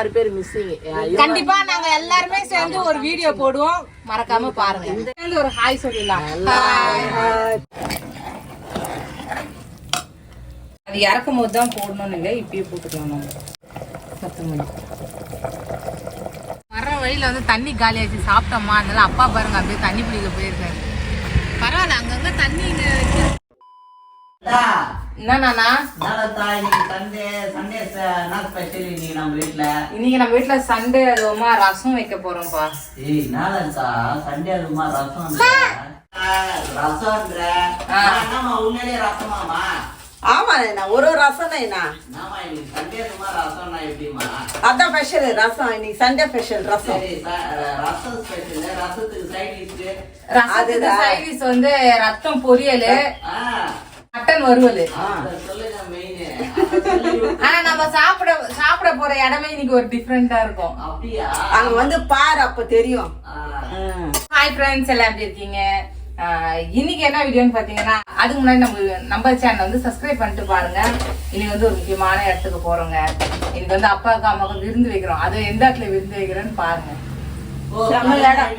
ஆறு பேர் மிஸ்ஸிங் கண்டிப்பா நாங்க எல்லாருமே சேர்ந்து ஒரு வீடியோ போடுவோம். மறக்காம பாருங்க. சேர்ந்து ஒரு ஹாய் சொல்லிடலாம். அது இறக்கும் போது தான் போடணும்னு இல்லை இப்பயே போட்டுக்கலாம் நம்ம கொத்தமல்லி வர வழியில வந்து தண்ணி காலியாச்சு சாப்பிட்டோமா? அதனால அப்பா பாருங்க அப்படியே தண்ணி பிடிக்க போயிருக்காரு. பரவாயில்ல அங்கங்க தண்ணி என்னண்ணா இன்னைக்கு நம்ம வீட்ல? சண்டே அதுவுமா ரசம் வைக்க போறோம்ப்பா. ஆமா நைனா ஒரு ரசம் அதான் ஸ்பெஷல் ரசம் இன்னைக்கு சண்டே ஸ்பெஷல் ரசம். ரசத்துக்கு சைடிஸ் வந்து ரத்தம் பொரியல். மட்டன் வறுவல் ஆனா நம்ம சாப்பிட சாப்பிட போற இடமே இன்னைக்கு ஒரு டிஃப்ரெண்டா இருக்கும். அங்க வந்து பாரு அப்ப தெரியும். ஹாய் ஃப்ரெண்ட்ஸ் எல்லாம் எப்படி இருக்கீங்க? இன்னைக்கு என்ன வீடியோன்னு பாத்தீங்கன்னா அதுக்கு முன்னாடி நம்ம நம்ம சேனல் வந்து சப்ஸ்கிரைப் பண்ணிட்டு பாருங்க. இன்னைக்கு வந்து ஒரு முக்கியமான இடத்துக்கு போறோங்க. இன்னைக்கு வந்து அப்பாவுக்கு அம்மாவுக்கு விருந்து வைக்கிறோம். அது எந்த இடத்துல விருந்து வைக்கிறோன்னு பாருங்க. நம்ம இடம்.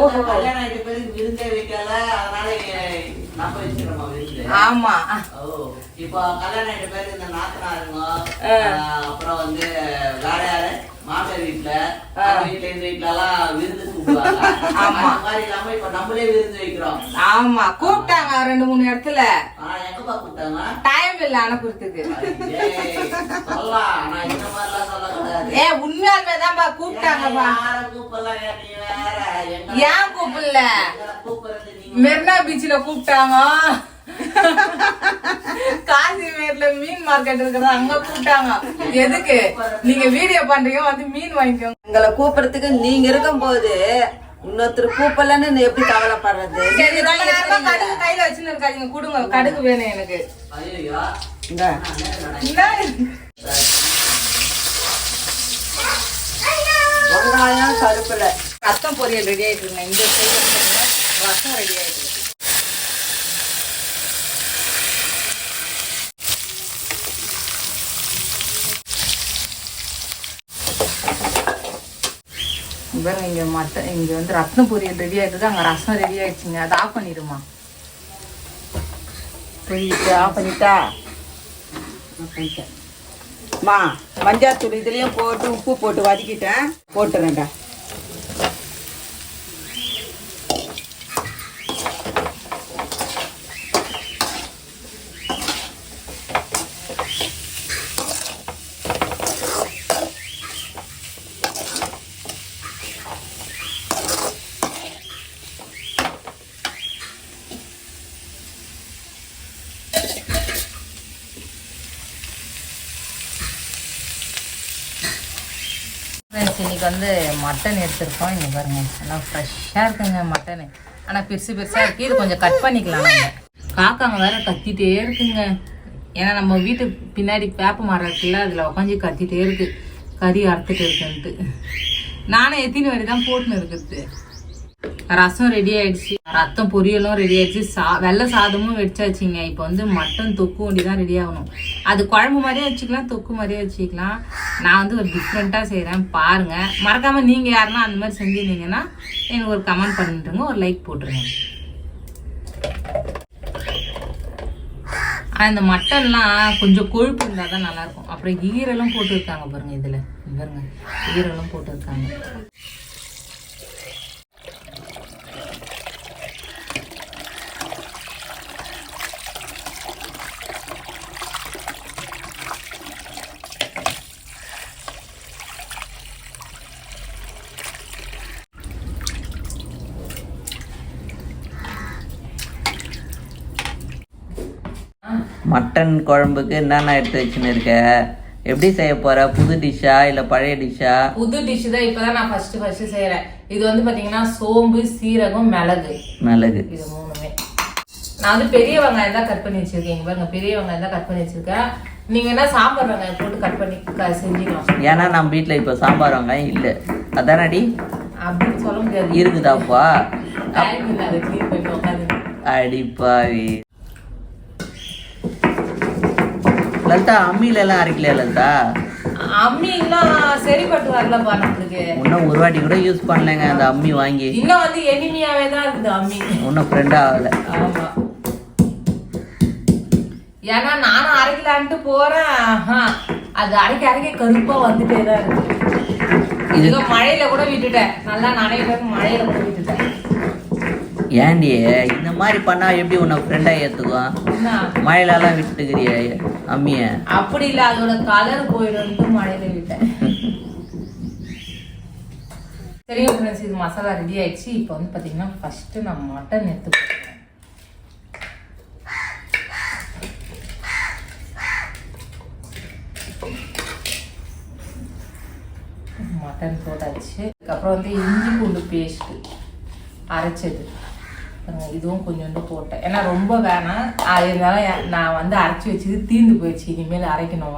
ஓஹோ. கல்யாணம் ஆயிட்ட பிறகு விருந்தே வைக்கல. அதனால ஆமா. இப்போ கல்யாணம் ஆயிட்ட பிறகு இந்த நாத்தனாருங்க ஆஹ், அப்புறம் வந்து வேற யாரு மாமியார் வீட்டுல வீட்டுல இந்த வீட்டுல எல்லாம் விருந்து கூப்பிடுவாங்க ஆமா. அந்த மாதிரி இல்லாம இப்ப நம்மளே விருந்து வைக்கிறோம். ஆமா. கூப்பிட்டாங்க ரெண்டு மூணு இடத்துல. ஆனா எங்கப்பா கூப்பிட்டாங்க? டைம் இல்ல அனுப்புறதுக்கு. சொல்லலாம். ஆனா இந்த மாதிரிலாம் சொல்லக்கூடாது. ஏ உண்மையாலுமே தான்ப்பா கூப்பிட்டாங்கப்பா. கூப்பிடலாம் ஏன் கூப்பிடல? கூப்பிடுறது மெரினா பீச்ல கூப்பிட்டாங்க காசிமேட்ல மீன் மார்க்கெட் இருக்கிறது அங்க கூப்பிட்டாங்க. எதுக்கு? நீங்க வீடியோ பண்றீங்க வந்து மீன் வாங்கிக்கோங்க. எங்களை கூப்பிடறதுக்கு நீங்க இருக்கும்போது இன்னொருத்தர் கூப்பிடலன்னு எப்படி கவலைப்படுறது? சரி. கடுகு கையில வச்சுன்னு இருக்காதீங்க. கொடுங்க. கடுகு வேணும் எனக்கு? வெங்காயம் கருப்பிலை ரசம் பொரியல் ரெடி ஆயிட்டு இருக்குங்க. இந்த சைடு ரசம் ரெடி ஆயிட்டு இருக்கு பாருங்க இங்கே மட்டன் இங்க வந்து ரத்னம் பொரியல் ரெடி ஆயிட்டு அங்க ரசம் ரெடி ஆகிடுச்சிங்க அதை ஆஃப் பண்ணிடுமா? புரியுது ஆஃப் பண்ணிட்டா? மா மஞ்சாத்தூள் இதுலயும் போட்டு உப்பு போட்டு வதக்கிட்டேன். போட்டுறேன்டா ஃப்ரெண்ட்ஸ் இன்னைக்கு வந்து மட்டன் எடுத்திருக்கோம். இங்கே பாருங்க நல்லா ஃப்ரெஷ்ஷாக இருக்குங்க மட்டனு ஆனால் பெருசு பெருசாக இருக்குது இது கொஞ்சம் கட் பண்ணிக்கலாம் நம்ம காக்காங்க வேற கத்திட்டே இருக்குங்க. ஏன்னா நம்ம வீட்டு பின்னாடி வேப்ப மரம் இருக்குல்ல அதில் உட்காந்து கத்திட்டே இருக்குது கறி அறுத்துட்டு இருக்குன்ட்டு. நானும் எத்தினி வரை தான் போட்டுன்னு இருக்குது ரசம் ரெடி ஆயிடுச்சு. ரத்தம் பொரியலும் ரெடி ஆயிடுச்சு. சா வெள்ளை சாதமும் வெடிச்சாச்சுங்க. இப்போ வந்து மட்டன் தொக்கு வண்டி தான் ரெடி ஆகணும். அது குழம்பு மாதிரியே வச்சுக்கலாம் தொக்கு மாதிரியே வச்சுக்கலாம். நான் வந்து ஒரு டிஃப்ரெண்ட்டாக செய்கிறேன் பாருங்க. மறக்காம நீங்க யாருன்னா அந்த மாதிரி செஞ்சிருந்தீங்கன்னா எனக்கு ஒரு கமெண்ட் பண்ணிட்டுருங்க ஒரு லைக் போட்டுருங்க. அந்த மட்டன்லாம் கொஞ்சம் கொழுப்பு இருந்தால் தான் நல்லாயிருக்கும் அப்புறம் ஈரலும் போட்டுருக்காங்க பாருங்க இதில். பாருங்க ஈரலும் போட்டுருக்காங்க. மட்டன் குழம்புக்கு என்னென்ன எடுத்து வச்சுன்னு இருக்க எப்படி செய்ய போற? புது டிஷ்ஷா இல்ல பழைய டிஷ்ஷா? புது டிஷ் தான் இப்பதான் நான் ஃபர்ஸ்ட் ஃபர்ஸ்ட் செய்யறேன் இது வந்து பாத்தீங்கன்னா சோம்பு சீரகம் மிளகு. மிளகு. இது மூணுமே. நான் வந்து பெரிய வெங்காயம் தான் கட் பண்ணி வச்சிருக்கேன். பாருங்க பெரிய வெங்காயம் தான் கட் பண்ணி வச்சிருக்கேன். நீங்க என்ன சாம்பார் வெங்காயம் போட்டு கட் பண்ணி செஞ்சுக்கலாம். ஏன்னா நம்ம வீட்ல இப்ப சாம்பார் வெங்காயம் இல்ல. அதானடி? அப்படின்னு சொல்ல முடியாது. இருக்குதாப்பா? அடிப்பாவி. லலிதா அம்மியில எல்லாம் அரைக்கலையா லலிதா? அம்மிலாம் சரிப்பட்டு வரலப்பா நம்மளுக்கு. இன்னும் ஒரு வாட்டி கூட யூஸ் பண்ணலைங்க அந்த அம்மி வாங்கி. இன்னும் வந்து எளிமையாவே தான் இருக்குது அம்மி. இன்னும் ஃப்ரெண்டாக ஆகலை. ஆமா. ஏன்னா நானும் அரைக்கலான்ட்டு போறேன். அது அரைக்க அரைக்க கருப்பா வந்துட்டே தான் இருக்கு. இது- இது மழையில கூட விட்டுட்டேன். நல்லா நனையிட்டு மழையில கூட விட்டுட்டேன். ஏன்டி இந்த மாதிரி பண்ணா எப்படி உன்னை ஃப்ரெண்டாக ஏற்றுக்கும் என்ன? மழையிலலாம் விட்டுக்கிறிய அம்மியை? அப்படி இல்ல அதோட கலர் போயிடும்ட்டு மழையில விட்டேன். சரிங்க ஃப்ரெண்ட்ஸ் இது மசாலா ரெடி ஆயிடுச்சு. இப்போ வந்து பாத்தீங்கன்னா ஃபர்ஸ்ட் நான் மட்டன் எடுத்து மட்டன் போட்டாச்சு. அதுக்கப்புறம் வந்து இஞ்சி பூண்டு பேஸ்ட்டு அரைச்சது. இதுவும் கொஞ்சோண்டு போட்டேன். ஏன்னா ரொம்ப வேணாம். அது இருந்தாலும் நான் வந்து அரைச்சி வச்சது தீந்து போயிடுச்சு. இனிமேல் அரைக்கணும்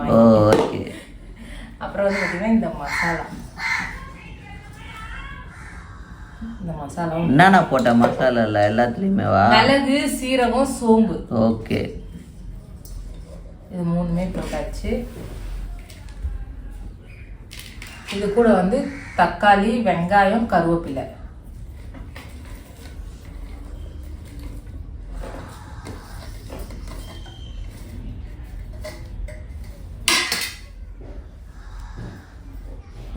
ஓகே. அப்புறம் வந்து பார்த்தீங்கன்னா இந்த மசாலா. இந்த மசாலாவும் என்னென்ன போட்ட மசாலால எல்லாத்துலேயுமே வா? மிளகு சீரகம் சோம்பு. ஓகே. இது மூணுமே போட்டாச்சு. இது கூட வந்து தக்காளி வெங்காயம் கருவேப்பிலை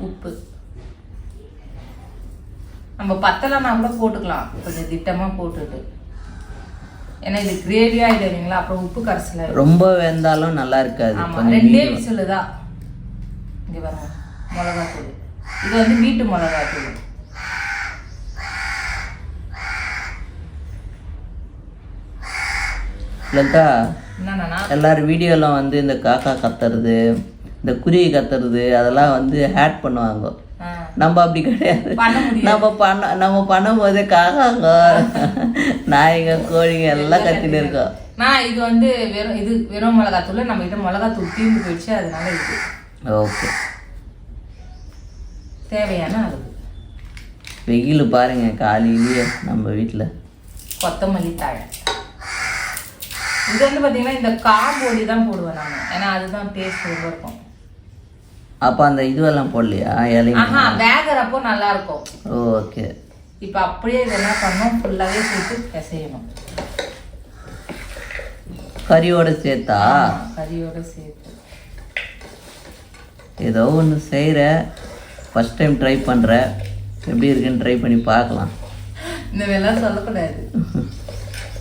உப்பு நம்ம பத்தலைன்னா கூட போட்டுக்கலாம். கொஞ்சம் திட்டமாக போட்டுட்டு. ஏன்னா இது கிரேவியாக இது இல்லைங்களா? அப்புறம் உப்பு கரைசல ரொம்ப வெந்தாலும் நல்லா இருக்காது. ரெண்டே. விசிலு தான். இங்க பாருங்க. மிளகாத்தூள். இது வந்து வீட்டு மிளகாத்தூள். லலிதா என்னன்னா எல்லாரும் வீடியோலாம் வந்து இந்த காக்கா கத்துறது இந்த குருவி கத்துறது அதெல்லாம் வந்து ஹேட் பண்ணுவாங்க. நம்ம அப்படி கிடையாது. நம்ம பண்ண நம்ம பண்ணும்போது காக்காங்க நாய்ங்க கோழிங்க எல்லாம் கத்தின்னு இருக்கோம். நான் இது வந்து வெறும் இது வெறும் மிளகாத்தூள் நம்ம கிட்ட மிளகாத்தூள் தீர்ந்து போயிடுச்சு அதனால இது. ஓகே. தேவையான அளவு. வெயில் பாருங்க காலையிலேயே நம்ம வீட்டில் கொத்தமல்லி தழை. இது வந்து பார்த்தீங்கன்னா இந்த காம்பொடி தான் போடுவேன் நான் ஏன்னா அதுதான் டேஸ்ட் ரொம்ப இருக்கும். அப்போ அந்த இதுவெல்லாம் போடலையா? இலைங்க. ஆஹா வேகறப்போ நல்லா இருக்கும் ஓகே. இப்போ அப்படியே இது என்ன பண்ணணும்? ஃபுல்லாகவே சேர்த்து பிசையணும். கறியோட சேர்த்தா? கறியோட சேர்த்து. ஏதோ ஒன்று செய்கிற ஃபஸ்ட் டைம் ட்ரை பண்ணுற எப்படி இருக்குன்னு ட்ரை பண்ணி பார்க்கலாம். இந்த வேலைலாம் சொல்லக்கூடாது.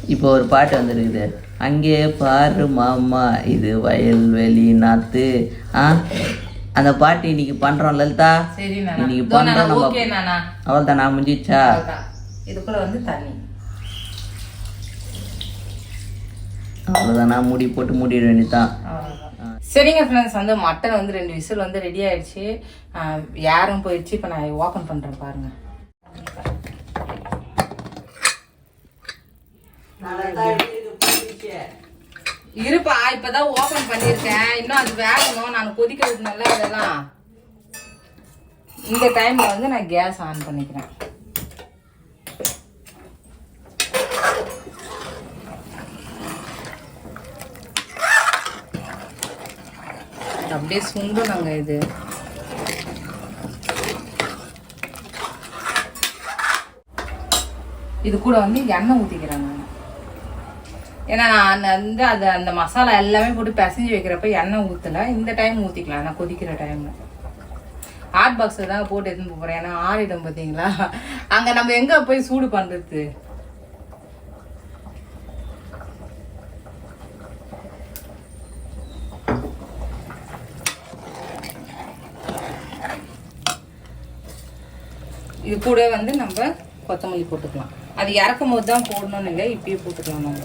இப்போ ஒரு பாட்டு வந்துருக்குது. அங்கே பாரு மாமா இது வயல்வெளி நாத்து. ஆ? அந்த பாட்டு இன்னைக்கு பண்ணுறோம் லலிதா. இன்னைக்கு பண்றோம் நம்ம. அவள் தான் நான் முடிஞ்சிச்சா. இதுக்குள்ள வந்து தண்ணி. அவ்வளோதான் நான் மூடி போட்டு மூடிட வேண்டியதான். சரிங்க ஃப்ரெண்ட்ஸ் வந்து மட்டன் வந்து ரெண்டு விசில் வந்து ரெடி ஆயிடுச்சு. யாரும் போயிடுச்சு. இப்போ நான் ஓப்பன் பண்றேன் பாருங்க. இருப்பா இப்பதான் ஓபன் பண்ணிருக்கேன் இன்னும் அது வேகணும். நான் கொதிக்க விடணும்ல அதெல்லாம் இந்த டைம்ல வந்து நான் கேஸ் ஆன் பண்ணிக்கிறேன். அப்படியே சுண்டணுங்க இது. இது கூட வந்து எண்ணெய் ஊற்றிக்கிறாங்க ஏன்னா நான் வந்து அது அந்த மசாலா எல்லாமே போட்டு பிசைஞ்சு வைக்கிறப்ப எண்ணெய் ஊற்றல இந்த டைம் ஊற்றிக்கலாம் நான் கொதிக்கிற டைமில் ஹாட் பாக்ஸில் தான் போட்டு எடுத்துன்னு போகிறேன் ஏன்னா ஆறிடும் பார்த்தீங்களா அங்கே நம்ம எங்கே போய் சூடு பண்ணுறது இது கூட வந்து நம்ம கொத்தமல்லி போட்டுக்கலாம். அது இறக்கும் போது தான் போடணும்னு இல்லை இப்பயே போட்டுக்கலாம் நம்ம.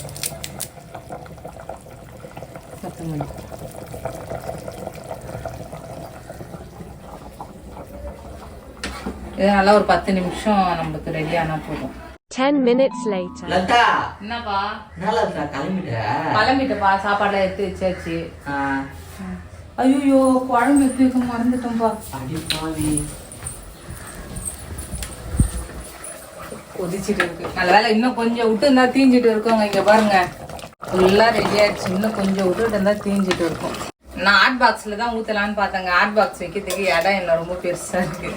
கொத்தமல்லி இது நல்லா ஒரு பத்து நிமிஷம் நம்மளுக்கு ரெடி ஆனா போதும். 10 minutes later. லலிதா என்னப்பா? என்ன லலிதா கிளம்பிட்ட? கிளம்பிட்டப்பா. சாப்பாடுலாம் எடுத்து வச்சாச்சு. ஐயோ குழம்பு எடுத்து வைக்க மறந்துட்டோம்ப்பா அடி பாவி. கொதிச்சிட்டு இருக்கு. நல்ல வேலை இன்னும் கொஞ்சம் விட்டு இருந்தா தீஞ்சிட்டு இருக்கோங்க இங்க பாருங்க. ஃபுல்லாக ரெடி ஆயிடுச்சு. இன்னும் கொஞ்சம் விட்டுட்டு இருந்தா தீஞ்சிட்டு இருக்கும். நான் ஹாட் பாக்ஸ்ல தான் ஊத்தலாம்னு பார்த்தேங்க. ஹாட் பாக்ஸ் வைக்கிறதுக்கு இடம் என்ன? ரொம்ப பெருசா இருக்கு.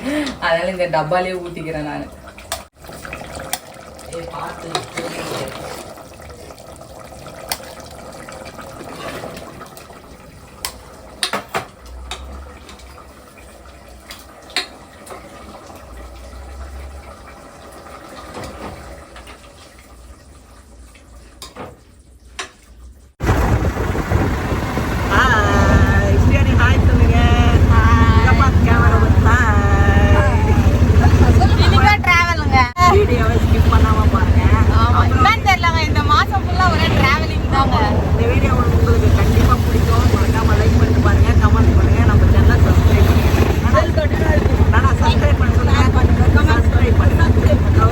அதனால இந்த டப்பாலே ஊற்றிக்கிறேன் நான். பார்த்து டிராவலுங்க வீடியோவை ஸ்கிப் பண்ணாம பாருங்க என்னன்னு தெரியலங்க இந்த மாசம் ஃபுல்லா ஒரே டிராவலிங் தாங்க இந்த வீடியோ உங்களுக்கு கண்டிப்பா பிடிக்கும் மறக்காம லைக் பண்ணிட்டு பாருங்க கமெண்ட் பண்ணுங்க நம்ம சேனலை சப்ஸ்கிரைப் பண்ணுங்க நானா சப்ஸ்கிரைப் பண்ண சொல்லுங்க சப்ஸ்கிரைப் பண்ணுங்க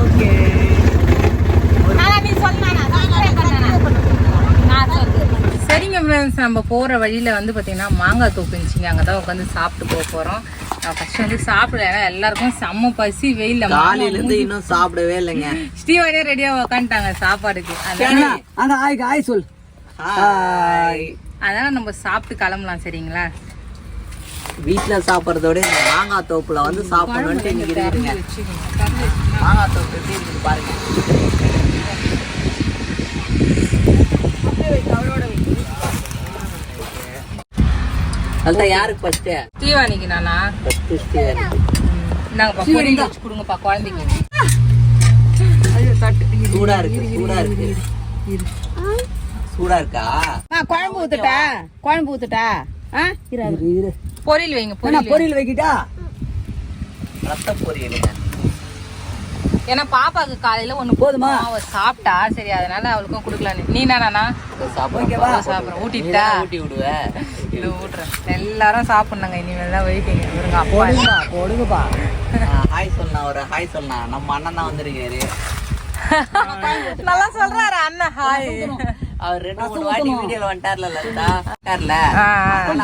ஓகே ஆனா நீ சொன்னா சப்ஸ்கிரைப் பண்ணனா நான் சொல்றேன் சரிங்க ஃப்ரெண்ட்ஸ் நம்ம போகிற வழியில் வந்து பார்த்தீங்கன்னா மாங்காய் தோப்பு இருந்துச்சுங்க. அங்கே தான் உட்காந்து சாப்பிட்டு போக போகிறோம் நான் ஃபஸ்ட்டு வந்து சாப்பிடல. ஏன்னா எல்லாருக்கும் செம்ம பசி வெயில்ல காலையில இருந்து இன்னும் சாப்பிடவே இல்லைங்க. ஸ்ரீவாரியே ரெடியாக உக்காந்துட்டாங்க சாப்பாடுக்கு. அங்க ஹாய் ஹாய் சொல். அதனால நம்ம சாப்பிட்டு கிளம்பலாம் சரிங்களா? வீட்ல சாப்பிட்றதோட இந்த மாங்காய் தோப்புல வந்து சாப்பிடணும்னு இன்னைக்கு இருக்குதுங்க. மாங்காய் தோப்பு எப்படி இருக்குது பாருங்க. அதுதான் யாருக்கு ஃபர்ஸ்ட் ஸ்ரீவாணிக்கு நானா? ஃபர்ஸ்ட் நாங்கப்பா பொரியல் வச்சு கொடுங்கப்பா குழந்தைக்கு. சூடா இருக்கு சூடா இருக்கு. சூடா இருக்கா? குழம்பு ஊத்துட்டா? குழம்பு ஊத்துட்டா? ஆ? இரு இரு. இரு பொரியல் வைங்க பொரியல். பொரியல் வைக்கிட்டா? ரத்த பொரியலுங்க. ஏன்னா பாப்பாக்கு காலையில ஒண்ணு போதுமா? அவ சாப்பிட்டா சரி அதனால அவளுக்கும் கொடுக்கலான்னு. நீ நானா? ஓகேவா? சாப்பிடுறேன். ஊட்டிட்டா? ஊட்டி விடுவேன் இது ஊட்டுறேன். எல்லாரும் சாப்பிடணுங்க இனிமேல் தான் வெயிட்டிங்க இவருங்க அப்பா போடுங்கப்பா ஹாய் சொல்லா ஒரு ஹாய் சொல்லா நம்ம அண்ணன் தான் வந்திருக்காரு. நல்லா சொல்றாரு அண்ணன் ஹாய் அவர் ரெண்டு மூணு வாட்டி வீடியோல வந்துட்டார்ல லலிதா.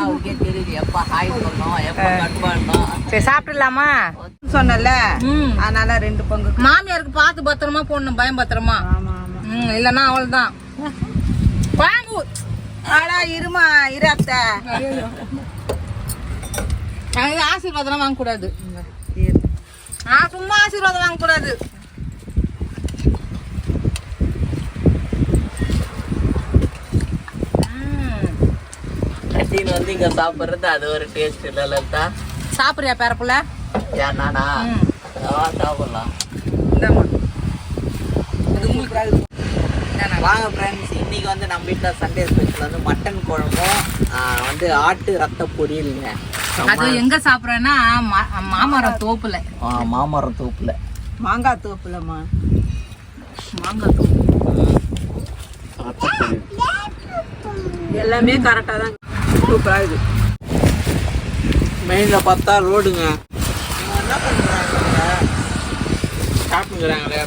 அவருக்கே தெரியுது எப்ப ஹாய் சொல்லணும் எப்ப கட் பண்ணணும். சரி சாப்பிட்டுலாமா சொன்னல அதனால ரெண்டு பங்கு மாமியாருக்கு பார்த்து பத்திரமா போடணும் பயம் பத்திரமா. ம் இல்லைன்னா அவள் தான் வாங்கு ஆடா இருமா இரு அத்தை. எனக்கு ஆசீர்வாதம் வாங்கக்கூடாது. நான் சும்மா ஆசீர்வாதம் வாங்கக்கூடாது. வந்து இங்க சாப்பிடுறது அது ஒரு டேஸ்ட் இல்ல லலிதா. சாப்பிடுறியா பேரப்புல ஏன் நானா ம். அதெல்லாம் சாப்பிடலாம். வாங்க ஃப்ரெண்ட்ஸ் இன்னைக்கு வந்து நம்ம வீட்டில் சண்டே ஸ்பெஷல் வந்து மட்டன் குழம்பும் வந்து ஆட்டு ரத்த பொரியலுங்க. அது எங்க சாப்பிடுறேன்னா மாமரம் தோப்புல. மாமரம் தோப்புல. மாங்காய் தோப்புலமா மாங்காய் தோப்பு. எல்லாமே கரெக்டா தான் சூப்பரா இது மெயினில் பார்த்தா ரோடுங்க. என்ன பண்ணுறாங்க சாப்பிட்டுக்கிறாங்களே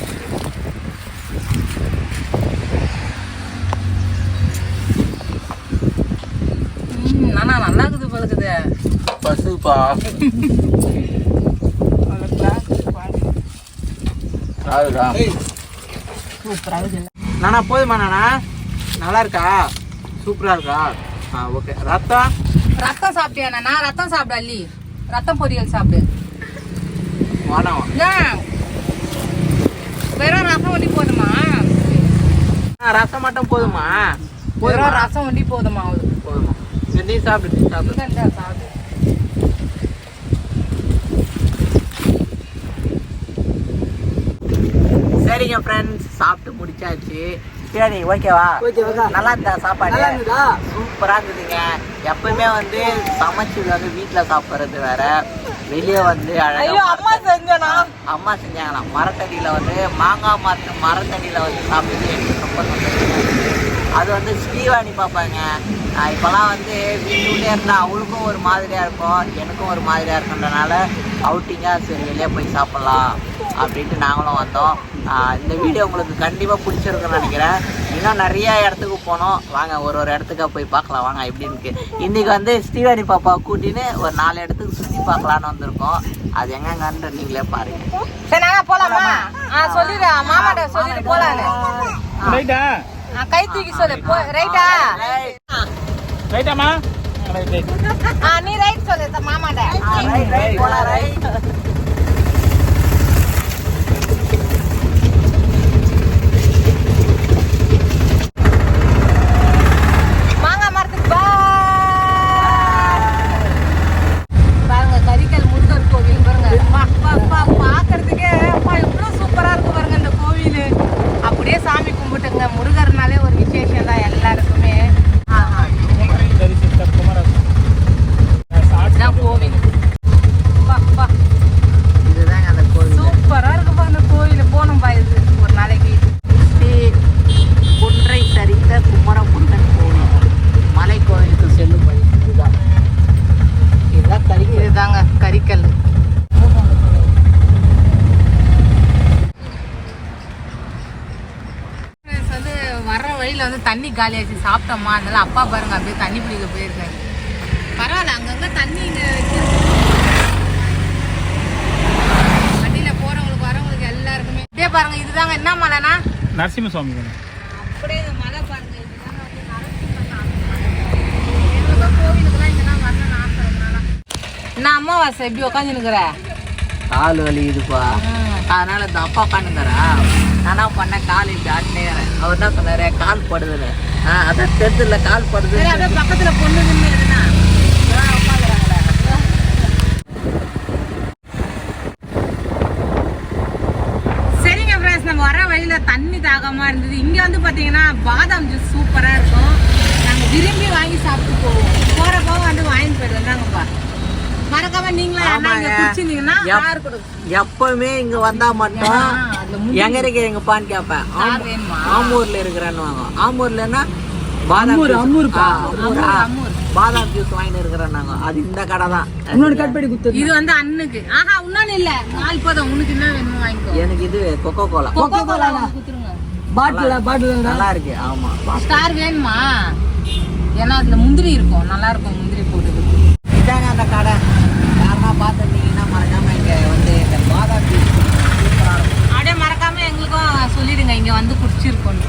நானா நல்லா இருக்குது பழுக்குது பசுப்பா. நானா போதுமா நானா? நல்லா இருக்கா? சூப்பரா இருக்கா? ஆ ஓகே. ரத்தம் ரத்தம் சாப்பிட்டியா நான் ரத்தம் சாப்பிட அல்லி ரத்தம் பொரியல் சாப்பிடு? வெறும் ரசம் ஒண்டி போதுமா? ரசம் மட்டும் போதுமா? வெறும் ரசம் ஒண்டி போதுமா போதுமா. நீ சாப்பிடு நீ சாப்பிடு. சாப்பிடு. சரிங்க ஃப்ரெண்ட்ஸ் சாப்பிட்டு முடிச்சாச்சு. சரி ஓகேவா நல்லா இருந்தா சாப்பாடு? சூப்பரா இருந்ததுங்க. எப்பவுமே வந்து சமைச்சது வந்து வீட்டுல சாப்பிடுறது வேற. வெளியே வந்து அழகா அம்மா செஞ்சனா? அம்மா செஞ்சாங்களாம் மரத்தடியில வந்து மாங்காய் மரத்து மரத்தடியில வந்து சாப்பிட்டு எனக்கு ரொம்ப அது வந்து ஸ்ரீவாணி பார்ப்பாங்க ஆஹ் இப்பெல்லாம் வந்து வீட்டுக்குள்ளே இருந்தால் அவளுக்கும் ஒரு மாதிரியா இருக்கும் எனக்கும் ஒரு மாதிரியா இருக்குன்றனால அவுட்டிங்காக சரி வெளியே போய் சாப்பிட்லாம். அப்படின்ட்டு நாங்களும் வந்தோம். இந்த வீடியோ உங்களுக்கு கண்டிப்பாக பிடிச்சிருக்குன்னு நினைக்கிறேன். இன்னும் நிறைய இடத்துக்கு போனோம். வாங்க ஒரு ஒரு இடத்துக்கா போய் பார்க்கலாம். வாங்க எப்படின்னு இன்னைக்கு வந்து ஸ்ரீவாணி பாப்பா கூட்டின்னு ஒரு நாலு இடத்துக்கு சுற்றி பார்க்கலான்னு வந்திருக்கோம். அது எங்கெங்கன்னு நீங்களே பாருங்க. சரி நானா போலாமா? ஆ சொல்லிடு. மாமாட்ட சொல்லிட்டு ஆ, கை தூக்கி சொல்லு. போ ரைட்டா? ரைட்டாமா நீ ரைட் சொல்லு மாமாட்ட ரைட் ரைட் போலாம் ரைட் மாங்காய் மரத்துக்கு bye. பாருங்க கரிக்கல் முருகர் கோவில் பாருங்க அப்பா, அப்பா, அப்பா, பார்க்கறதுக்கே அப்பா எவ்வளவு சூப்பரா இருக்கு பாருங்க இந்த கோவில் அப்படியே சாமி கும்பிட்டுங்க முருகர்னாலே ஒரு விசேஷம் தான் எல்லாருக்குமே ஆஹா. இதான் கோவில் அப்பா, அப்பா, இதுதாங்க அந்த கோவில் சூப்பரா இருக்குப்பா அந்த கோவில் போகணும்பா இது ஒரு நாளைக்கு ஸ்ரீ குன்றை சரித்த குமரகுண்டன் கோவில் மலை கோவிலுக்கு செல்லும் வழி இதுதான் இதுதான் கரிக்கல் இதுதாங்க கரிக்கல் Friends, வந்து வர்ற வந்து தண்ணி காலியாச்சு சாப்பிட்டோமா? அதனால அப்பா பாருங்க அப்படியே தண்ணி பிடிக்க போயிருக்காரு. பரவாயில்ல அங்கங்க தண்ணி இங்க. வண்டியில போறவங்களுக்கு வரவங்களுக்கு எல்லாருக்குமே. இதே பாருங்க இதுதாங்க என்ன மலைனா? நரசிம்ம சுவாமி அப்படியே இந்த மலை பாருங்க இதுதாங்க வந்து நரசிம்ம கோவிலுக்குலாம் இங்கெல்லாம் வரணும்னு ஆசை. என்ன அம்மாவாசை எப்படி உட்காந்துருக்குற கால் வலி இதுப்பா அதனால இந்த அப்பா உட்காந்துங்கிறா நானா பண்ண கால் இப்படி ஆட்டினேன் அவர் என்ன சொன்னாரு? கால் படுதுன்னு. ஆ அதான் தெருத்துல கால் படுது பக்கத்துல பொண்ணு சரிங்க ஃப்ரெண்ட்ஸ் நம்ம வர வழியில தண்ணி தாகமா இருந்தது. இங்க வந்து பாத்தீங்கன்னா பாதாம் ஜூஸ் சூப்பரா இருக்கும். நாங்க விரும்பி வாங்கி சாப்பிட்டு போவோம். போறப்போ வந்து வாங்கிட்டு போயிட்டு வந்தாங்கப்பா மறக்காம நீங்களும் யாருன்னா இங்க ஆமாங்க. குடிச்சிருந்தீங்கன்னா எப்- யார் கொடுக்கும் எப்பவுமே இங்க வந்தா மட்டும் எங்க இருக்கிறீங்கப்பான்னு கேட்பேன் யார் ஆம்- வேணுமா? ஆம்பூர்ல இருக்கிறேன்னு வாங்க ஆம்பூர்லன்னா பாதாம். பாதாம் ஜூஸ் வாங்கிட்டு இருக்கிறேன் நாங்க அது இந்த கடை தான். இது வந்து அண்ணுக்கு. ஆஹா இன்னொன்னு இல்ல. நாலு போதும். உனக்கு என்ன வேணுமோ வாங்கிக்கோ. எனக்கு இது கொக்கோ கோலா கொக்கோ கோலா குடுத்துருங்க. நல்லா இருக்கு. ஆமா. ஸ்டார் வேணுமா? ஏன்னா அதுல முந்திரி இருக்கும். நல்லா இருக்கும் முந்திரி போட்டு இதாங்க அந்த கடை. யாருன்னா பார்த்துருந்தீங்கன்னா மறக்காம இங்க வந்து இந்த சூப்பரா இருக்கும் அப்படியே மறக்காம எங்களுக்கும் சொல்லிடுங்க இங்க வந்து குடிச்சிருக்கோம்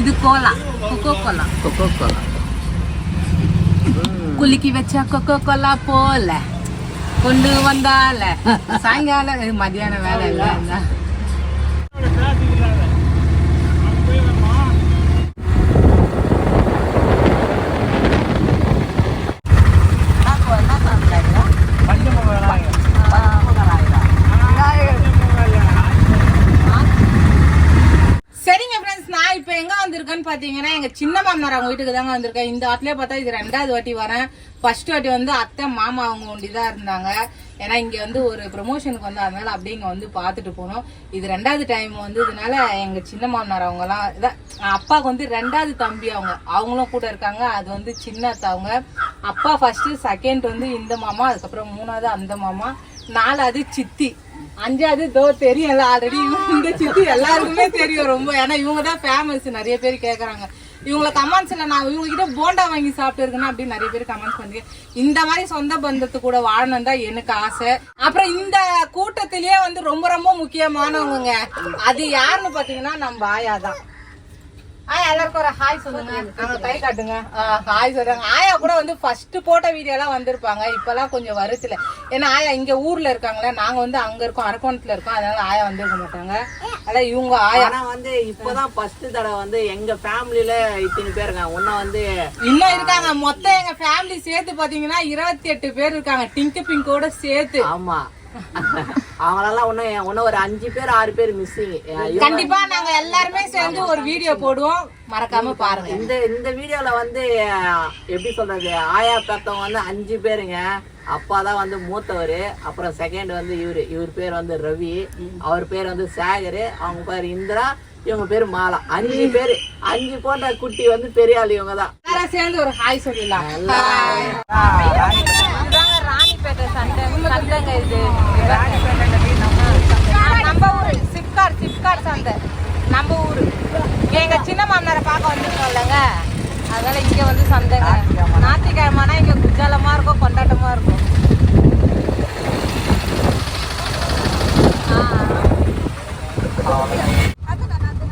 இது cola coca cola. Coca cola. குலுக்கி வச்ச கொக்கோ கோலா போல கொண்டு வந்தால. சாயங்காலம் இது மதியானம் வேலை இல்லை சரிங்க ஃப்ரெண்ட்ஸ் நான் இப்போ எங்க வந்திருக்கேன்னு பாத்தீங்கன்னா எங்க சின்ன மாமனார் அவங்க வீட்டுக்கு தாங்க வந்திருக்கேன். இந்த வாட்டிலே பார்த்தா இது ரெண்டாவது வாட்டி வரேன். ஃபர்ஸ்ட் வாட்டி வந்து அத்தை மாமா அவங்க ஒண்டிதான் இருந்தாங்க. ஏன்னா இங்க வந்து ஒரு ப்ரொமோஷனுக்கு வந்து அதனால அப்படியே இங்க வந்து பார்த்துட்டு போனோம். இது ரெண்டாவது டைம் வந்து இதனால எங்க சின்ன மாமனார் அவங்க எல்லாம் அப்பாவுக்கு வந்து ரெண்டாவது தம்பி அவங்க அவங்களும் கூட இருக்காங்க. அது வந்து சின்ன அத்தை அவங்க. அப்பா ஃபர்ஸ்ட் செகண்ட் வந்து இந்த மாமா அதுக்கப்புறம் மூணாவது அந்த மாமா நாலாவது சித்தி. அஞ்சாவது தோ தெரியும்ல ஆல்ரெடி இந்த சித்தி எல்லாருக்குமே தெரியும் ரொம்ப. ஏன்னா இவங்க தான் ஃபேமஸ் நிறைய பேர் கேட்குறாங்க இவங்களை கமெண்ட்ஸ்ல நான் இவங்க கிட்ட போண்டா வாங்கி சாப்பிட்டு இருக்கேன்னா அப்படின்னு நிறைய பேர் கமெண்ட்ஸ் பண்ணுங்க. இந்த மாதிரி சொந்த பந்தத்து கூட வாழணும் தான் எனக்கு ஆசை. அப்புறம் இந்த கூட்டத்திலேயே வந்து ரொம்ப ரொம்ப முக்கியமானவங்க. அது யாருன்னு பாத்தீங்கன்னா நம்ம ஆயா தான் ஆயா எல்லாருக்கும் ஒரு ஹாய் சொல்லுங்க. அங்க கை காட்டுங்க. ஹாய் சொல்றாங்க. ஆயா கூட வந்து ஃபர்ஸ்ட் போட்ட வீடியோ எல்லாம் வந்திருப்பாங்க. இப்பெல்லாம் கொஞ்சம் வருத்துல ஏன்னா ஆயா இங்க ஊர்ல இருக்காங்களே நாங்க வந்து அங்க இருக்கோம் அரக்கோணத்துல இருக்கோம். அதனால ஆயா வந்திருக்க மாட்டாங்க. அதான் இவங்க ஆயா. ஆனா வந்து இப்பதான் ஃபர்ஸ்ட் தடவை வந்து எங்க ஃபேமிலில இத்தனை பேர் இருக்காங்க. ஒன்னும் வந்து இன்னும் இருக்காங்க. மொத்தம் எங்க ஃபேமிலி சேர்த்து பாத்தீங்கன்னா இருபத்தி எட்டு பேர் இருக்காங்க. டிங்கு பிங்கோட சேர்த்து. ஆமா. அவங்களெல்லாம் ஒன்னும் ஒன்னும் ஒரு அஞ்சு பேர் ஆறு பேர் மிஸ்ஸிங் கண்டிப்பா நாங்க எல்லாருமே சேர்ந்து ஒரு வீடியோ போடுவோம். மறக்காம பாருங்க. இந்த இந்த வீடியோல வந்து எப்படி சொல்றது ஆயா பெத்தவங்க வந்து அஞ்சு பேருங்க. அப்பா தான் வந்து மூத்தவர். அப்புறம் செகண்ட் வந்து இவரு. இவர் பேர் வந்து ரவி. அவர் பேர் வந்து சேகர். அவங்க பேர் இந்திரா. இவங்க பேர் மாலா. அஞ்சு பேர். அஞ்சு போட்ட குட்டி வந்து பெரிய ஆள் இவங்க தான். சேர்ந்து ஒரு ஹாய் சொல்லிடலாம். ராணிப்பேட்டை சண்டை சந்தைங்க இது. ஆ, நம்ம ஊரு சிப்காட் சிப்காட் சந்தை நம்ம ஊரு. எங்க சின்ன மாமனாரை பார்க்க வந்திருக்கோம்லங்க. அதனால இங்க வந்து சந்தைங்க ஞாயிற்றுக்கிழமைனா இங்க குஜாலமா இருக்கும் கொண்டாட்டமா இருக்கும்.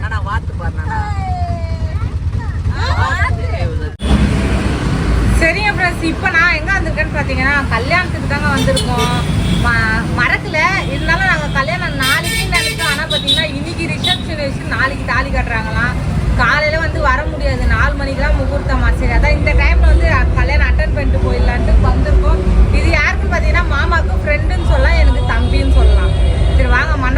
ஆனா வாத்து பாருண்ணா சரிங்க ஃப்ரெண்ட்ஸ் இப்போ நான் எங்கே வந்திருக்கேன்னு பார்த்தீங்கன்னா கல்யாணத்துக்கு தாங்க வந்திருக்கோம். ம மறக்கல. இருந்தாலும் நாங்கள் கல்யாணம் நாளைக்கு நினைக்கிறோம். ஆனால் பார்த்தீங்கன்னா இன்றைக்கி ரிசப்ஷன் வச்சு நாளைக்கு தாலி கட்டுறாங்களாம். காலையில் வந்து வர முடியாது. நாலு மணிக்கெலாம் முகூர்த்தமா? சரி அதான் இந்த டைமில் வந்து கல்யாணம் அட்டன் பண்ணிட்டு போயிடலான்ட்டு வந்திருக்கோம். இது யாருக்குன்னு பார்த்தீங்கன்னா மாமாவுக்கு ஃப்ரெண்டுன்னு சொல்லலாம் எனக்கு தம்பின்னு சொல்லலாம். சரி வாங்க மண்டபம்